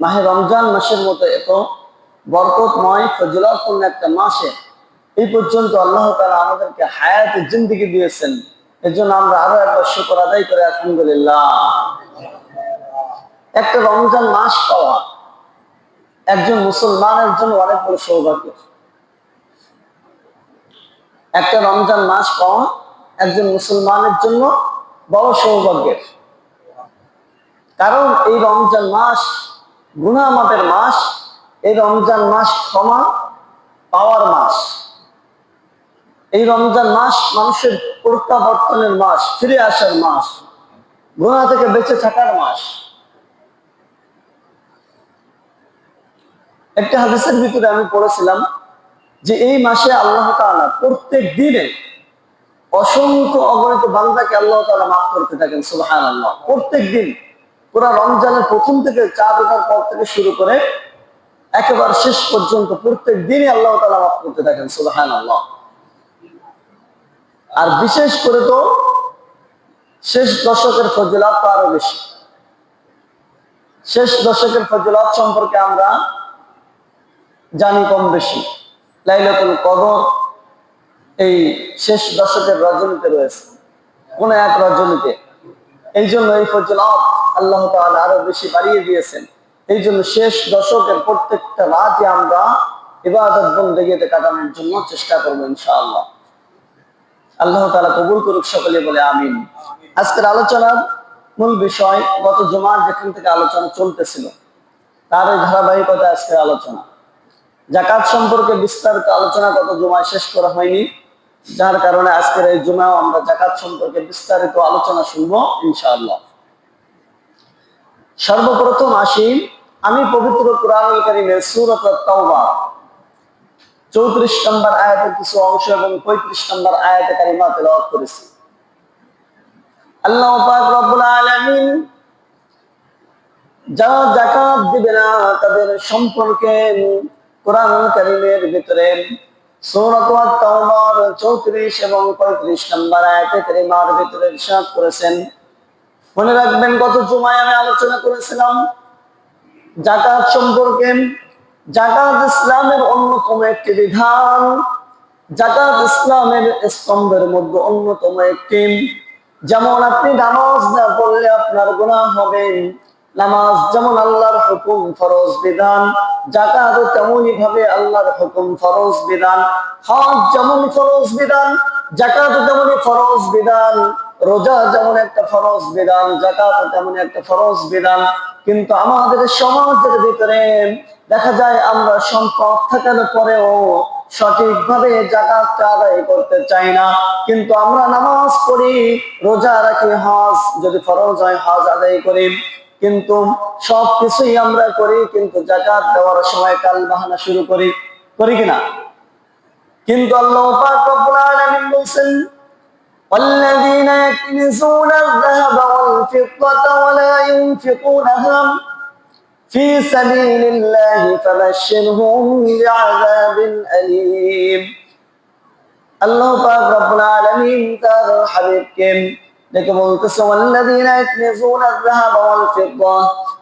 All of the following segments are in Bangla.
মাহে রমজান মাসের মতো এত বরকতময়, ফজিলতপূর্ণ একটা মাসে এই পর্যন্ত আল্লাহ তাআলা আমাদেরকে হায়াতের জিন্দিগি দিয়েছেন। এর জন্য আমরা আরও একবার শুকর আদায় করে, আলহামদুলিল্লাহ। একটা রমজান মাস পাওয়া একজন মুসলমানের জন্য অনেক বড় সৌভাগ্য। একটা রমজান মাস পাওয়া একজন মুসলমানের জন্য বড় সৌভাগ্যের। কারণ এই রমজান মাস গুণামাপের মাস, এই রমজান মাস ক্ষমা পাওয়ার মাস। এই রমজান মাস মানুষের প্রত্যাবর্তনের মাস, ফিরে আসার মাস গুণা থেকে বেঁচে থাকার মাস। একটা হাদিসের ভিতরে আমি পড়েছিলাম যে এই মাসে আল্লাহ তাআলা প্রত্যেক দিনে অসংখ্য অগণিত বান্দাকে আল্লাহ তাআলা মাফ করতে থাকেন সুবহান আল্লাহ প্রত্যেক দিন পুরা রমজানের প্রথম থেকে চাঁদ ওঠার পর থেকে শুরু করে একেবারে শেষ পর্যন্ত প্রত্যেক দিনই আল্লাহ তাআলা মাফ করতে থাকেন সুবহান আল্লাহ আর বিশেষ করে তো শেষ দশকের ফজিলাত তো আরও বেশি। শেষ দশকের ফজিলাত সম্পর্কে আমরা জানি কম বেশি। লাইলাতুল কদর এই শেষ দশকের রজনীতে রয়েছে। কোন এক রজনীতে এই জন্য এই ফজিলত আল্লাহ তাআলা আরও বেশি বাড়িয়ে দিয়েছেন। এই জন্য শেষ দশকের প্রত্যেকটা রাতে আমরা ইবাদত বন্দেগীতে কাটানোর জন্য চেষ্টা করব ইনশাআল্লাহ। আল্লাহ তাআলা কবুল করুক সকলে বলে আমিন। আজকের আলোচনার মূল বিষয় গত জমার যেখান থেকে আলোচনা চলতেছিল, তার এই ধারাবাহিকতা আজকের আলোচনা। জাকাত সম্পর্কে বিস্তারিত আলোচনা গত জমায় শেষ করা হয়নি। যার কারণে আজকের এই জমাও আমরা জাকাত সম্পর্কে বিস্তারিত আলোচনা শুনব, ইনশাআল্লাহ। সর্বপ্রথম আসি, আমি পবিত্র সূরাত চৌত্রিশ নম্বর আয়াতের কিছু অংশ এবং পঁয়ত্রিশ নম্বর আয়াতে কারিমা তেলাওয়াত করেছি। আল্লাহ রব্বুল আলামিন জাকাত দিবে না তাদের সম্পর্কে কোরআন কারিমের ভিতরে সূরাত তাওবার 34 এবং 35 নম্বর আয়াতে কারিমার ভিতরে ইরশাদ করেছেন। রাখবেন, গত জুমায় আমি আলোচনা করেছিলাম জাকাত সম্পর্কে। জাকাত ইসলামের অন্যতম একটি বিধান জাকাত ইসলামের স্তম্ভের মধ্যে অন্যতম একটি। যেমন আপনি নামাজ না আপনার নামাজ যেমন আল্লাহর হুকুম ফরজ বিধান জাকাত তেমনই ভাবে আল্লাহর হুকুম ফরজ বিধান, হজ যেমন ফরজ বিধান জাকাত তেমনই ফরজ বিধান, রোজা যেমন একটা ফরজ বিধান জাকাত তেমন একটা ফরজ বিধান। কিন্তু আমাদের সমাজের ভিতরে দেখা যায় আমরা সম্পদ থাকার পরেও সঠিকভাবে জাকাতটা আদায় করতে চাই না। কিন্তু আমরা নামাজ পড়ি, রোজা রাখি, হজ যদি ফরজ হয়, হজ আদায় করি। কিন্তু সব কিছুই আমরা করি কিন্তু জাকাত দেওয়ার সময় কাল বাহানা শুরু করি করি কিনা কিন্তু আল্লাহ পাক রব্বুল আলামিন বলেন والذين يكنزون الذهب والفضة ولا ينفقونها في سبيل الله فبشرهم بعذاب أليم আল্লাহ পাক রব্বুল আলামিন তার হাবিবকে দেখে বলতেছে ওয়াল্লাযীনা ইয়াকনিজুনা আয-যাহাবা ওয়াল ফিদ্দা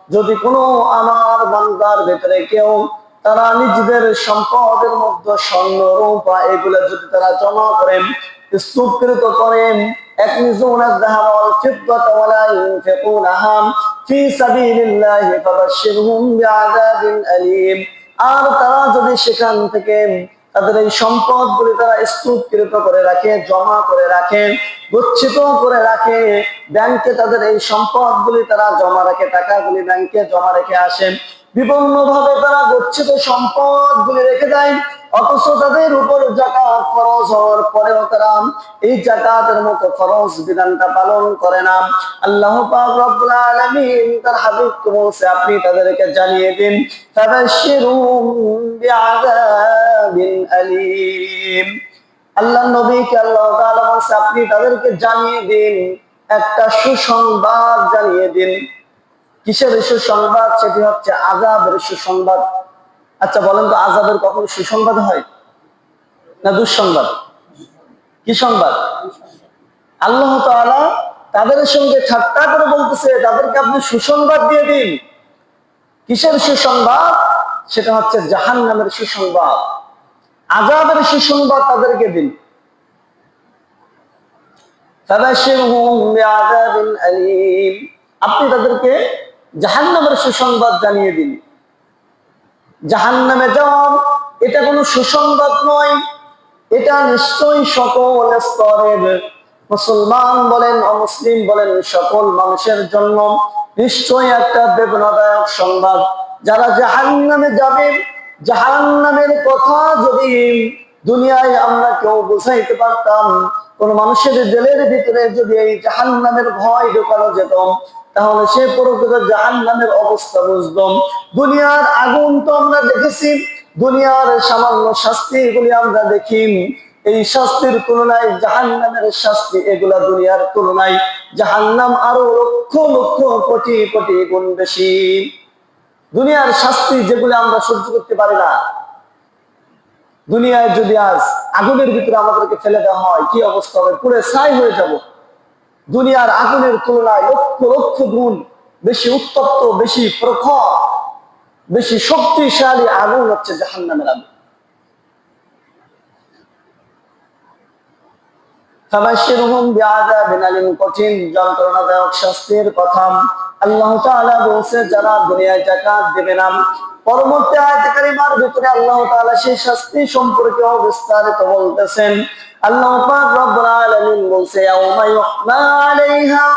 যদি কোনো আমার বান্দার ভিতরে কেউ তারা নিজেদের সম্পদের মধ্যে স্বর্ণ রূপা এগুলা যদি তারা জমা করেন স্তূপকৃত করেন يكنزون الذهب والفضة ولا ينفقونها في سبيل الله فبشرهم بعذاب أليم আর তারা যদি সেখান থেকে তাদের এই সম্পদ গুলি তারা স্তূপকৃত করে রাখে, জমা করে রাখে, গচ্ছিত করে রাখে। ব্যাংকে তাদের এই সম্পদ গুলি তারা জমা রাখে, টাকাগুলি ব্যাংকে জমা রেখে আসেন বিভিন্ন ভাবে তারা গচ্ছিত সম্পদ গুলি রেখে দেয়। অথচ তাদের উপর জাকাত ফরজ হওয়ার পরেও তারা এই জাকাতের মতো ফরজ বিধানটা পালন করে না। আল্লাহ পাক রব্বুল আলামিন তার হাবিবকে বলছে, আপনি তাদেরকে জানিয়ে দিন, ফাবাশশিরুম বিআযাবিন আলীম। আল্লাহ নবীকে আল্লাহ তাআলা বলছে, আপনি তাদেরকে জানিয়ে দিন, একটা সুসংবাদ জানিয়ে দিন। কিসের সুসংবাদ? সেটি হচ্ছে আজাবের সুসংবাদ। আচ্ছা বলেন তো আজাবের কখনো সুসংবাদ হয়? না দুঃসংবাদ? কি সংবাদ? আল্লাহ তাদের সঙ্গে ঠাট্টা করে বলতেছে, তাদেরকে আপনি সুসংবাদ দিয়ে দিন। কিসের সুসংবাদ? সেটা হচ্ছে জাহান নামের সুসংবাদ। আজাদের সুসংবাদ তাদেরকে দিন। আপনি তাদেরকে জাহান্নামের সুসংবাদ জানিয়ে দিন। জাহান্নামে যাওয়া এটা কোনো সুসংবাদ নয়। এটা নিশ্চয়ই সকল স্তরের মুসলমান বলেন, অমুসলিম বলেন, সকল মানুষের জন্য। নিশ্চয়ই একটা বেদনাদায়ক সংবাদ। যারা জাহান্নামে যাবে, জাহান্নামের কথা যদি দুনিয়ায় আমরা কেউ বুঝাইতে পারতাম, কোন মানুষের জেলের ভিতরে যদি এই জাহান্নামের ভয় ঢোকানো যেত তাহলে সে প্রকৃত জাহান্নামের অবস্থা বুঝতাম দুনিয়ার আগুন তো আমরা দেখেছি, দুনিয়ার সামান্য শাস্তি এগুলি আমরা দেখি। এই শাস্তির তুলনায় জাহান্নামের শাস্তি এগুলা দুনিয়ার তুলনায় জাহান্নাম আরও লক্ষ লক্ষ কোটি কোটি গুণ বেশি। দুনিয়ার শাস্তি যেগুলো আমরা সহ্য করতে পারি না। দুনিয়ায় যদি আজ আগুনের ভিতরে আমাদেরকে ফেলে দেওয়া হয়, কি অবস্থা হবে? পুরে ছাই হয়ে যাব। দুনিয়ার আগুনের তুলনায় লক্ষ লক্ষ গুণ বেশি উত্তপ্ত, বেশি প্রখর, বেশি শক্তিশালী আগুন হচ্ছে জাহান্নামের আগুন। যারা দুনিয়ায় যাকাত দেবে না পরবর্তী আয়াতে কারিমার ভিতরে আল্লাহ তাআলা সেই শাস্তি সম্পর্কে বিস্তারিত বলতেছেন আল্লাহ পাক রব্বুল আলামিন বলছে ইয়াউমা ইউহমা আলাইহা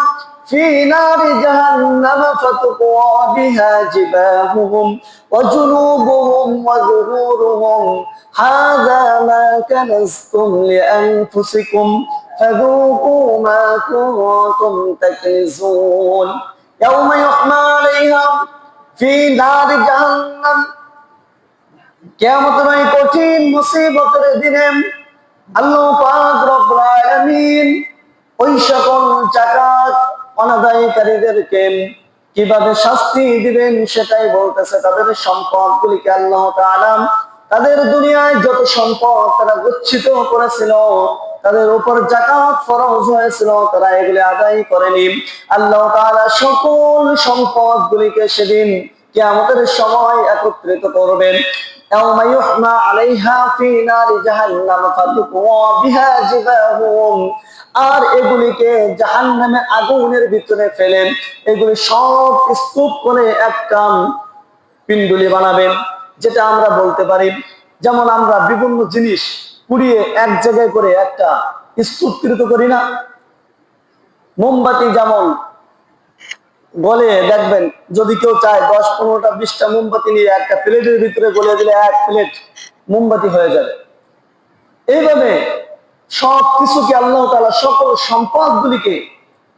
في نار جهنم فتقوى بها جباههم وجنوبهم وظهورهم هذا ما كنزتم لأنفسكم فذوقوا ما كنتم تكنزون يوم يحمى عليها ফি জাহান্নাম। কিয়ামতের এই কঠিন মুসিবতের দিনে আল্লাহ পাক রব্বুল আলামিন ওই সকল জাকাত অনাদায়কারীদেরকে কীভাবে শাস্তি দিবেন সেটাই বলতেছে তাদের সম্পদ গুলিকে আল্লাহ তাআলা তাদের দুনিয়ায় যত সম্পদ তারা গচ্ছিত করেছিল তাদের উপর জাকাত ফরজ হয়েছিল তারা এগুলি আদায় করেনি আল্লাহ তাআলা সকল সম্পদ গুলিকে সেদিন কিয়ামতের সময় একত্রিত করবেন يوم يحمى عليها في نار جهنم فتقوى بها جباههم আর এগুলিকে জাহান নামে আগুনের ভিতরে ফেলেন এগুলি সব স্তূপ করে একটা পিন্ডুলি বানাবেন যেটা আমরা বলতে পারি যেমন আমরা বিভিন্ন জিনিস পুড়িয়ে এক জায়গায় করে একটা স্তূপকৃত করি না। মোমবাতি যেমন গলে, দেখবেন যদি কেউ চায় দশ, পনেরোটা, বিশটা মোমবাতি নিয়ে একটা প্লেটের ভিতরে গলে দিলে এক প্লেট মোমবাতি হয়ে যাবে। এইভাবে সব কিছুকে আল্লাহ তালা সকল সম্পদ গুলিকে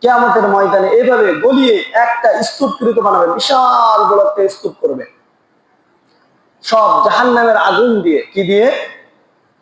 কেয়ামতের ময়দানে এইভাবে গলিয়ে একটা স্তূপকৃত বানাবে, বিশাল বড় স্তূপ করবে। সব জাহান নামের আগুন দিয়ে কি দিয়ে?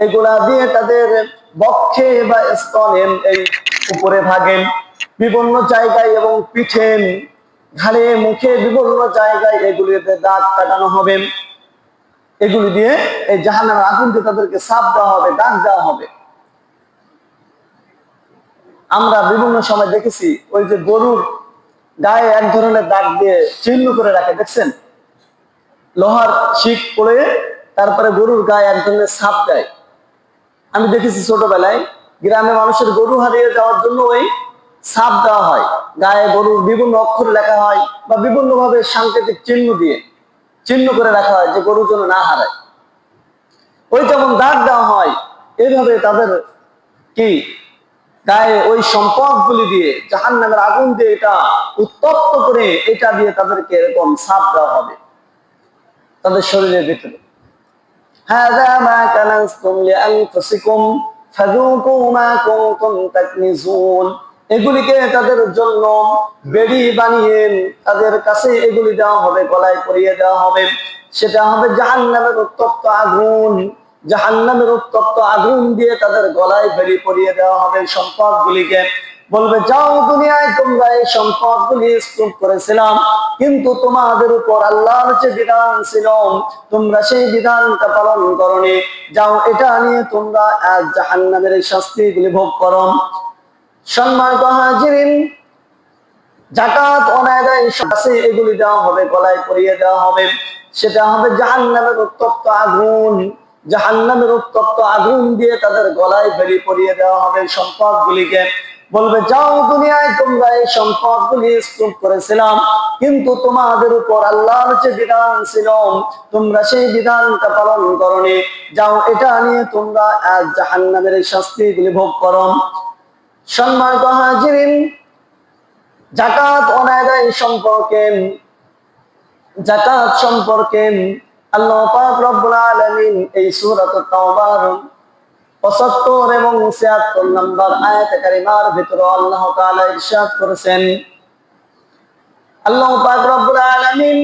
এগুলা দিয়ে তাদের বক্ষে বা স্তনে এই উপরে ভাগে বিভিন্ন জায়গায় এবং পিঠে ঘাড়ে, মুখে বিভিন্ন জায়গায় এগুলিতে দাগ কাটানো হবে। এগুলি দিয়ে এই জাহান্নামের আগুন দিয়ে তাদেরকে সাপ দেওয়া হবে, দাগ দেওয়া হবে। আমরা বিভিন্ন সময় দেখেছি, ওই যে গরুর গায়ে এক ধরনের দাগ দিয়ে চিহ্ন করে রাখে, দেখছেন? লোহার শিক পড়ে তারপরে গরুর গায়ে এক ধরনের সাপ দেয় আমি দেখেছি ছোটবেলায় গ্রামে মানুষের গরু হারিয়ে যাওয়ার জন্য ওই সাপ দেওয়া হয়। গায়ে গরুর বিভিন্ন অক্ষর লেখা হয় বা বিভিন্ন ভাবে সাংকেতিক চিহ্ন দিয়ে চিহ্ন করে রাখা হয় যে গরু যেন না হারায়। ওই যেমন দাগ দেওয়া হয় এইভাবে তাদের কি গায়ে ওই সম্পদ গুলি দিয়ে জাহান নামের আগুন দিয়ে এটা উত্তপ্ত করে, এটা দিয়ে তাদেরকে এরকম সাপ দেওয়া হবে। তাদের শরীরের ভিতরে। هذا ما كنزتم لأنفسكم فذوقوا ما كنتم تكنزون এগুলিকে তাদের জন্য বেড়ি বানিয়ে তাদের কাছে এগুলি দেওয়া হবে গলায় পরিয়ে দেওয়া হবে সেটা হবে জাহান্নামের উত্তপ্ত আগুন জাহান্নামের উত্তপ্ত আগুন দিয়ে তাদের গলায় বেড়ি পরিয়ে দেওয়া হবে সম্পদগুলিকে বলবে, যাও দুনিয়ায়, তোমরা এই সম্পদ গুলি স্তূপ করেছিলাম, কিন্তু তোমাদের উপর আল্লাহর যে বিধান ছিল, তোমরা সেই বিধানটা পালন করনি। যাও, এটা নিয়ে তোমরা আজ জাহান্নামের এই শাস্তি গুলি ভোগ করো। হাজিরিন জাকাত এগুলি দেওয়া হবে, গলায় পরিয়ে দেওয়া হবে। সেটা হবে জাহান্নামের উত্তপ্ত আগুন। জাহান্নামের উত্তপ্ত আগুন দিয়ে তাদের গলায় বেরি পরিয়ে দেওয়া হবে সম্পদ গুলিকে বলবে, যাও দুনিয়ায়, তোমরা এই সম্পদ গুলি স্তূপ করেছিলাম, কিন্তু তোমাদের উপর আল্লাহর যে বিধান ছিল, তোমরা সেই বিধানটা পালন করনি। যাও, এটা নিয়ে তোমরা আজ জাহান্নামের এই শাস্তি গুলি ভোগ করো। সম্মানিত হাজিরিন জাকাত অনাদায় সম্পর্কে জাকাত সম্পর্কে আল্লাহ পাক রব্বুল আলামিন এই সূরাত তাওবার 75 এবং 76 নম্বর আয়াত কারিমার ভিতরে আল্লাহ তাআলা ইরশাদ করেছেন। আল্লাহ পাক রব্বুল আলামিন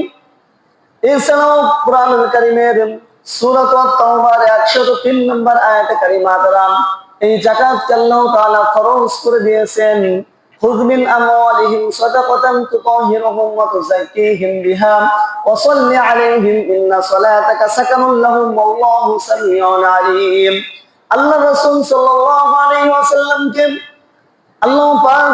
এছাড়াও কোরআনুল কারীমের সূরাত তাওবার 103 নম্বর কারিমা দ্বারা এই জাকাত আল্লাহ তাআলা ফরজ করে দিয়েছেন। আল্লাহ রসুল সাল্লাহ আলাইহি ওয়াসাল্লামকে আল্লাহ পাক